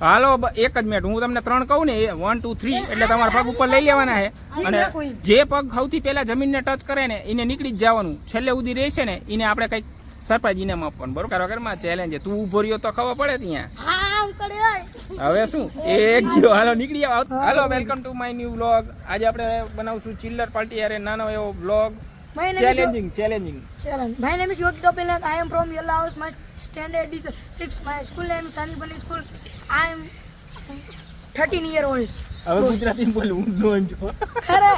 હાલો એક જ મિનિટ હું તમને ત્રણ કહું ને વન ટુ થ્રી એટલે તમારા પગ ઉપર લઈ લેવાના છે અને જે પગ સૌથી પહેલા જમીનને ટચ કરે ને એને નીકળી જ જવાનું. છેલ્લે સુધી રહેશે ને એને આપણે કંઈક સરપ્રાઈઝ ઇનામ આપવાનું. બરોબર? કરો માં ચેલેન્જ તું ઊભો રહ્યો તો ખબર પડે ત્યાં હવે શું? એક ગયો હાલો નીકળી આવ. Hello welcome to my new vlog આજે આપણે બનાવશું ચિલ્લર પાર્ટી અરે નાનો એવો vlog challenging challenging Challenge. My name is Yogi Gopinath. I am from Yellow House. My standard is 6 My school name is Sani Bani School. I am 13 year old હવે ગુજરાતી બોલવું નો જો. ખરે.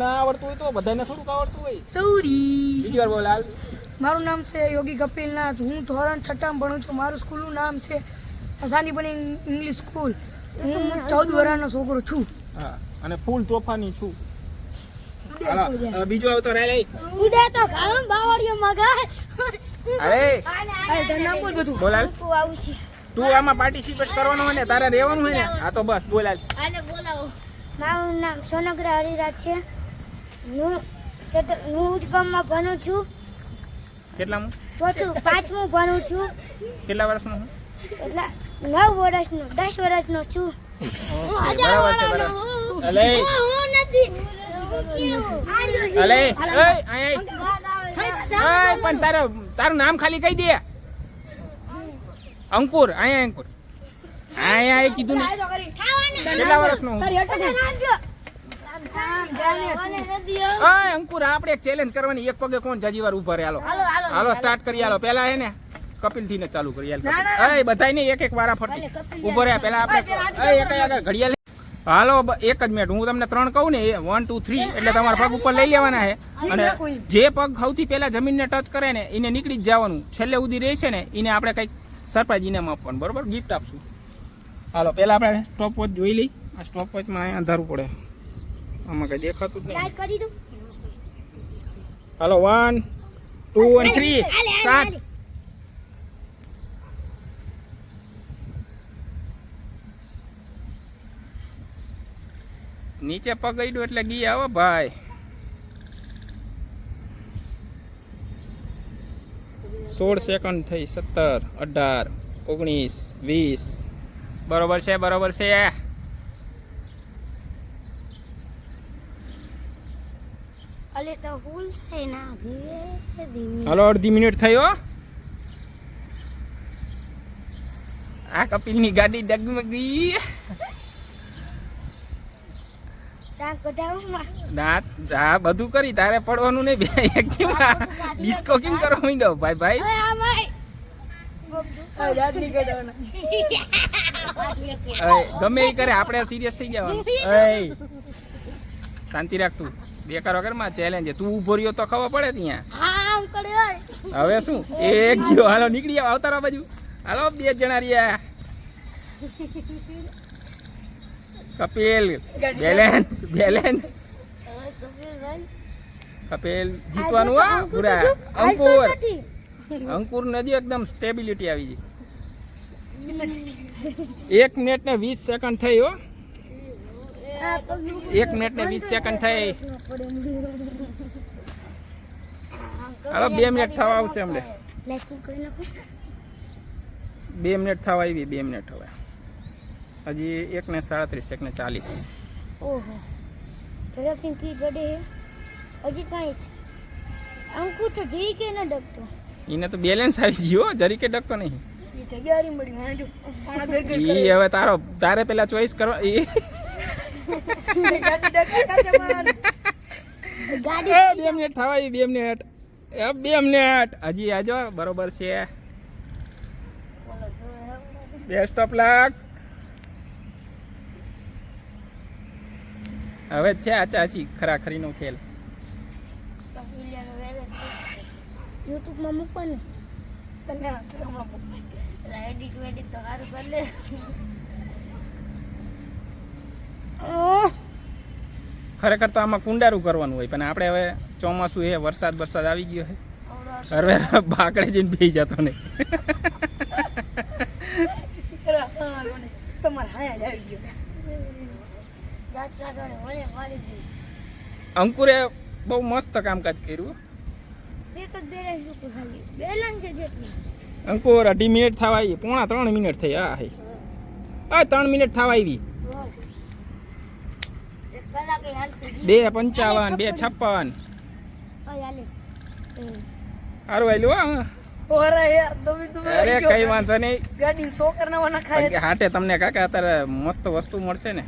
ના આવડતું હોય તો બધાને થોડુંક આવડતું હોય. સોરી બીજી વાર બોલ હાલ. મારું નામ છે યોગી કપિલનાથ હું ધોરણ છઠ્ઠામાં ભણું છું. મારું સ્કૂલનું નામ છે સાની બની ઇંગ્લિશ સ્કૂલ. હું ચૌદ વર્ષનો છોકરો છું. હા અને ફૂલ તોફાની છું. બીજો આવતો રે લઈ ઉડે તો ગામ બાવળિયો મગાય અરે. અરે તારું બોલ બધું. બોલ આવું છું. તું આમાં પાર્ટિસિપેટ કરવાનો હોય ને તારે રહેવાનું હોય ને આ તો બસ બોલાલ આને બોલાવો. મારું નામ સોનગ્ર હરિરાજ છે. હું હું ઉજગામમાં ભણું છું. કેટલામાં? ચોથું પાંચમું ભણું છું. કેટલા વર્ષનો હું એટલા નવ વર્ષનો દસ વર્ષનો છું. પણ તારે તારું નામ ખાલી કહી દે. અંકુર અહીંયા અંકુર. અહીંયા એ કીધું ને. કેટલા વર્ષનો ને. અંકુર આપણે એક ચેલેન્જ કરવાની. એક પગે કોણ જાજી વાર ઊભા રહે? હાલો. હાલો સ્ટાર્ટ કરી હાલો. પેલા હે ને કપિલથી ને ચાલુ કરી હાલ ના, ના, બધાય નહીં એક એક વારા ફરતી. ઊભો રહ્યા પેલા આપણે. એક આગળ ઘડિયાળ હાલો એક જ મિનિટ હું તમને ત્રણ કહું ને વન ટુ થ્રી એટલે તમારા પગ ઉપર લઈ લેવાના છે. અને જે પગ સૌથી પહેલા જમીનને ટચ કરે ને એને નીકળી જ જવાનું. છેલ્લે ઉદી રહેશે ને એને આપણે કંઈક સરપ્રાઈઝ ઇનામ આપવાનું બરોબર? ગિફ્ટ આપશું. હાલો પહેલાં આપણે સ્ટોપ વોચ જોઈ લઈ. આ સ્ટોપ વોચમાં અહીંયા અંધારું પડે. આમાં કંઈ દેખાતું જ નહીં. હાલો વન ટુ અને થ્રી સ્ટાર્ટ નીચે પગ અડ્યું એટલે ગી આવો ભાઈ. સોળ સેકન્ડ થઈ સત્તર અઢાર ઓગણીસ વીસ. બરોબર છે બરોબર છે. ના હાલો અડધી મિનિટ થયો આ આ કપિલની ગાડી ડગમગી. દાંત બધું કરી તારે પડવાનું નહીં બે કેમ ડિસ્કો કેમ કરો માંડ્યો? ભાઈ ભાઈ. ગમે એ કરે આપણે સિરિયસ થઈ જવાનું. શાંતિ રાખ તું. બેકાર વગરમાં ચેલેન્જ છે. તું ઊભો રહ્યો તો ખબર પડે ત્યાં. હા અંકલ ઓય હવે શું? એક ગયો. હાલો નીકળી આવો આવતારો બાજુ. હાલો બે જણા રહ્યા. કપિલ બેલેન્સ બેલેન્સ કપિલ જીતવાનું હો પૂરા અંકુર અંકુર નદી એકદમ સ્ટેબિલિટી આવી ગઈ એક મિનિટ ને વીસ સેકન્ડ થઈ હો એક મિનિટ ને વીસ સેકન્ડ થઈ હાલો બે મિનિટ થવા આવશે હમણે બે મિનિટ થવા આવી બે મિનિટ હવે હજી એક ને સાડત્રીસ એક ને ચાલીસ. ઓહો. ઝડપથી કી ગડે હજી કાંઈ જ અંકુર તો જઈ કે ન ડગતો? એને તો બેલેન્સ આવી ગયો જરી જરીકે ડકતો નહીં. એ હવે તારો તારે પેલા ચોઈસ કરવા એ, બે મિનિટ થવા બે મિનિટ. એ, બે મિનિટ. હજી આજો બરોબર છે. બેસ્ટ ઓફ લક હવે છે આ ચાચી ખરાખરીનો ખેલ. યુટ્યુબમાં મૂકવાનું? તને આ તો હમણાં બોલ. એડિટ વેડિટ તો સારું કરી લે. ખરેખર તો આમાં કુંડારું કરવાનું હોય પણ આપણે હવે ચોમાસું એ વરસાદ વરસાદ આવી ગયો છે હવે બાકડે જઈને બેસી જતો નહીં. મને તમારે હાયા જ આવી ગયો. અંકુરે બહુ મસ્ત કામકાજ કર્યું અંકુર અઢી મિનિટ થવા આવી. પોણા ત્રણ મિનિટ થઈ. હા હે. આ ત્રણ મિનિટ થવા આવી. બે પંચાવન બે છપ્પન. સારું આવેલું હા ઓરે યાર તમે તમે અરે કઈ વાંધો નહીં. ગાડી હાટે તમને કાકા અત્યારે મસ્ત વસ્તુ મળશે ને.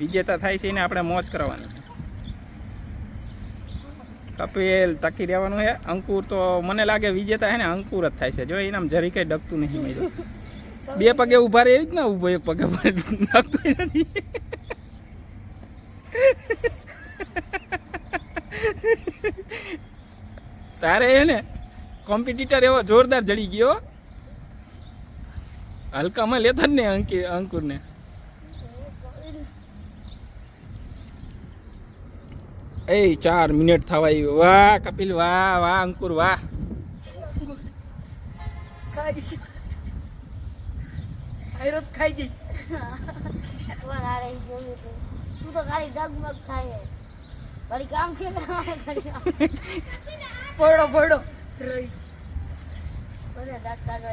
વિજેતા થાય છે એને આપણે મોજ કરવાની કપિલ ટકી રહેવાનું છે. અંકુર તો મને લાગે વિજેતા હે ને, અંકુર જ થાય છે. જો એનામ જરી કઈ ડગતું નહીં મળ્યું બે પગે ઊભા રહે જ ને ઊભો, એક પગે ડગતું નથી. તારે હે ને કોમ્પિટિટર એવો જોરદાર જડી ગયો. હલકામાં લેતા જ ને અંકી અંકુરને. એ ચાર મિનિટ થવા આવી વાહ કપિલ વાહ વાહ અંકુર વાહ ખાઈ જઈ તો. તું ખાલી ડગમગ થાય. કામ છે. પડો પડો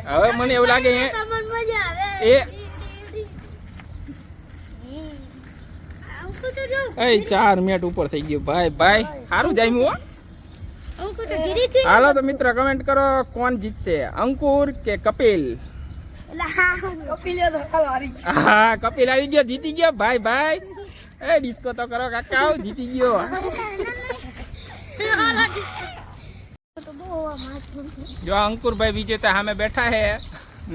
હવે મને એવું લાગે એ તમને મજા આવે એ ઈ. અંકુ તો જો એ ચાર મિનિટ ઉપર થઈ ગયું. ભાઈ ભાઈ સારું જામ્યું હો અંકુ તો જીરી કે હાલો તો મિત્ર કમેન્ટ કરો કોણ જીતશે? અંકુર કે કપિલ? એટલે હા કપિલ તો કાલ હારી ગયો. હા કપિલ આવી ગયો જીતી ગયો. ભાઈ ભાઈ. એ ડિસ્કો તો કરો કાકા જીતી ગયો. તો બહુ માથું જો અંકુરભાઈ વિજેતા સામે બેઠા છે.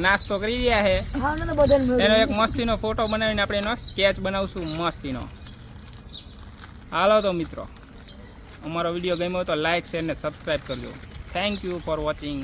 નાસ્તો કરી રહ્યા છે. હા મને બધાને મળ્યું. એનો એક મસ્તીનો ફોટો બનાવીને આપણે એનો સ્કેચ બનાવશું મસ્તીનો. હાલો તો મિત્રો. અમારો વીડિયો ગમ્યો તો લાઈક શેર ને સબસ્ક્રાઈબ કરજો. Thank you for watching